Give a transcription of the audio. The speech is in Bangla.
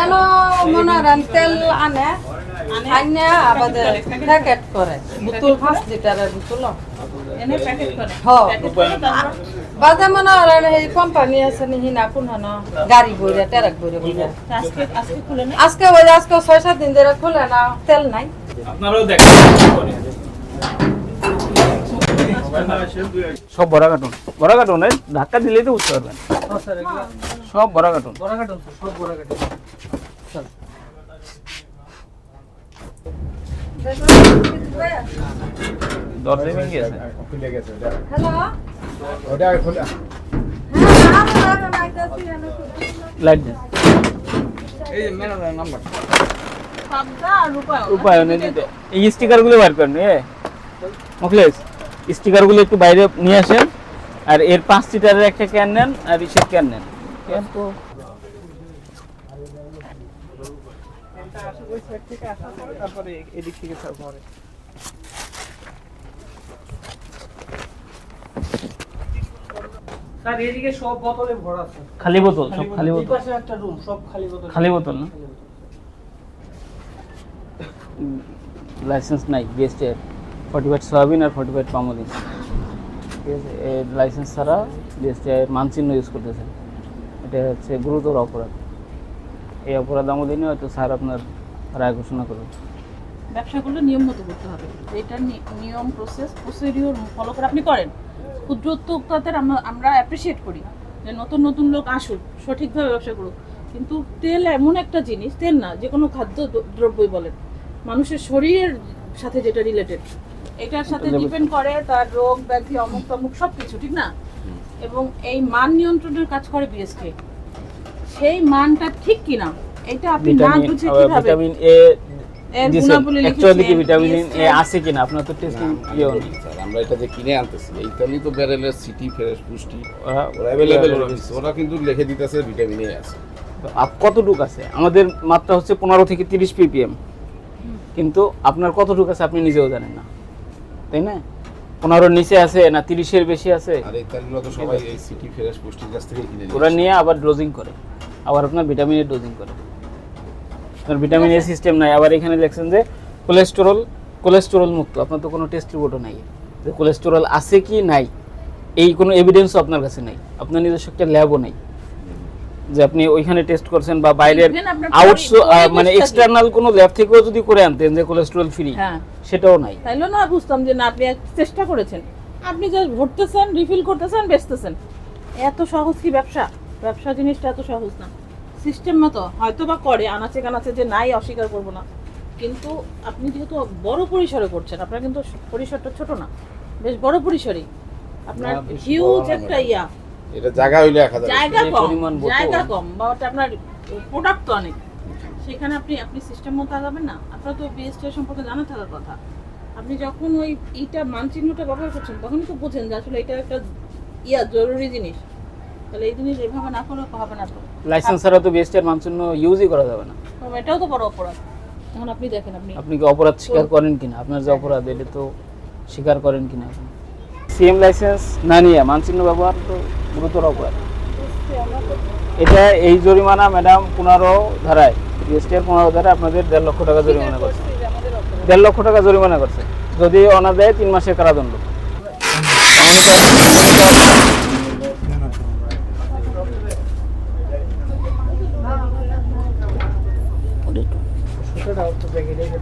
এন মনে করেন তেল আনে আনে। আবাদে প্যাকেট করে। বোতল পাঁচ লিটারের বোতল। বাদে মনে করেন এই কোম্পানি আছে নি হিনা কোন গাড়ি বইরা টেরাক বইরা বইরা। আজকে আজকে আজকে ওই আজকে ছয় সাত দিন ধরে খুলে না তেল নাই। আপনারাও দেখেন সব বড়া কার্টুন। বড়া কার্টুন ধাক্কা দিলেই তো বুঝতে পারবেন। সব বড়া কার্টুন। দরজা ভেঙে গেছে। খুলে গেছে ওটা হ্যালো? ওটা খুলে। হ্যাঁ লাইট দেন সবটা আর রূপায়ণ উপায়নে দিতে এই স্টিকারগুলো বার করেন এ। মুখলেস। স্টিকারগুলো একটু বাইরে নিয়ে আসেন। আর এর পাঁচ লিটারের একটা ক্যান নেন আর ইসের ক্যান নেন। ক্যান তো স্যার এদিকে সব বোতলে ভরা আছে। খালি বোতল সব খালি বোতল। একটা রুম সব খালি বোতল। না? লাইসেন্স নাই বিএসটি ফর্টি ফাইভ সয়াবিন আর ফর্টি ফাইভ পামোলিন ঠিক আছে, এর লাইসেন্স ছাড়া বিএসটি এর মানচিহ্ন ইউজ করতেছেন এটা হচ্ছে গুরুতর অপরাধ। এই অপরাধ আমলিনে হয়তো স্যার আপনার রায় ঘোষণা করবে ব্যবসাগুলো নিয়ম মতো করতে হবে। এটার নি- নিয়ম প্রসেস প্রসিডিওর ফলো করে আপনি করেন। ক্ষুদ্র উদ্যোক্তাদের আমরা আমরা অ্যাপ্রিসিয়েট করি যে নতুন নতুন লোক আসুক, সঠিকভাবে ব্যবসা করুক। কিন্তু তেল এমন একটা জিনিস, তেল না যে কোনো খাদ্য দ্রব্যই বলেন। মানুষের শরীরের সাথে যেটা রিলেটেড এটার সাথে ডিপেন্ড করে তার রোগ ব্যাধি অমুক তমুক সব কিছু ঠিক না? এবং এই মান নিয়ন্ত্রণের কাজ করে বিএসকে সেই মানটা ঠিক কিনা এটা আপনি না বুঝে কীভাবে ভিটামিন এ এর জি গুণাবলী অ্যাকচুয়ালি কি ভিটামিন এ আছে কিনা? আপনার তো টেস্টিং ইয়ে স্যার আমরা এটা যে কিনে আনতেছি এই তো ব্যারেলের সিটি ফ্রেশ পুষ্টি ওরা- ওরা কিন্তু লিখে দিতেছে ভিটামিন এ আছে। আপ কতটুক আছে? আমাদের মাত্রা হচ্ছে পনেরো থেকে তিরিশ পিপিএম কিন্তু আপনার কতটুক আছে আপনি নিজেও জানেন না। তাই না? পনেরোর নিচে আছে না তিরিশের বেশি আছে? আর এই তেলগুলো তো সবাই এই সিটি ফ্রেশ পুষ্টির কাছ থেকে কিনে ওরা নিয়ে আবার ডোজিং করে। আবার আপনার ভিটামিনের ডোজিং করে। আপনার ভিটামিন এ সিস্টেম নাই। আবার এখানে দেখছেন যে কোলেস্টেরল কোলেস্টেরল মুক্ত। আপনার তো কোনো টেস্ট রিপোর্টও নাই। যে কোলেস্টেরল আছে কি নাই? এই কোনো এভিডেন্সও আপনার কাছে নাই। আপনার নিজস্ব একটা ল্যাবও নেই। যে আপনি ওইখানে টেস্ট করছেন বা বাইরের আউটস মানে? এক্সটার্নাল কোনো ল্যাব থেকেও যদি করে আনতেন যে কোলেস্টেরল ফ্রি হ্যাঁ। সেটাও নাই। তাইলে না বুঝতাম যে না আপনি চেষ্টা করেছেন। আপনি যে ভরতেছেন রিফিল করতেছেন বেচতেছেন। এত সহজ কি ব্যবসা? ব্যবসা জিনিসটা এত সহজ না। সিস্টেম মতো হয়তো বা করে আনাচে কানাচে যে নাই অস্বীকার করব না। কিন্তু আপনি যেহেতু বড় পরিসরে করছেন আপনার কিন্তু পরিসরটা ছোট না। বেশ বড় পরিসরই। আপনার হিউজ একটা ইয়া। এটা জায়গা হইলে জায়গা কম জায়গা কম বা ওটা আপনার প্রোডাক্ট তো অনেক। সেখানে আপনি আপনি সিস্টেম মতো আগাবেন না। আপনার তো বিএসটি সম্পর্কে জানা থাকার কথা। আপনি যখন ওই এইটা মানচিহ্নটা ব্যবহার করছেন তখনই তো বোঝেন যে আসলে এটা একটা ইয়া জরুরি জিনিস। তাহলে এই জিনিস এভাবে না করে হবে না তো। লাইসেন্স ছাড়া তো বেস্টের মানচিহ্ন ইউজই করা যাবে না। তো এটাও তো বড় অপরাধ। এখন আপনি দেখেন আপনি আপনি কি অপরাধ স্বীকার করেন কিনা? আপনার যে অপরাধ এটা তো স্বীকার করেন কিনা? আপনি সিএম লাইসেন্স না নিয়ে মানচিহ্ন ব্যবহার তো গুরুতর অপরাধ। এটা এই জরিমানা ম্যাডাম পনেরো ধারায়। জিএসটি এর পনেরো হাজারে আপনাদের দেড় লক্ষ টাকা জরিমানা করছে। দেড় লক্ষ টাকা জরিমানা করছে। যদি অনা দেয় তিন মাসের কারাদণ্ড। দেখে দেখে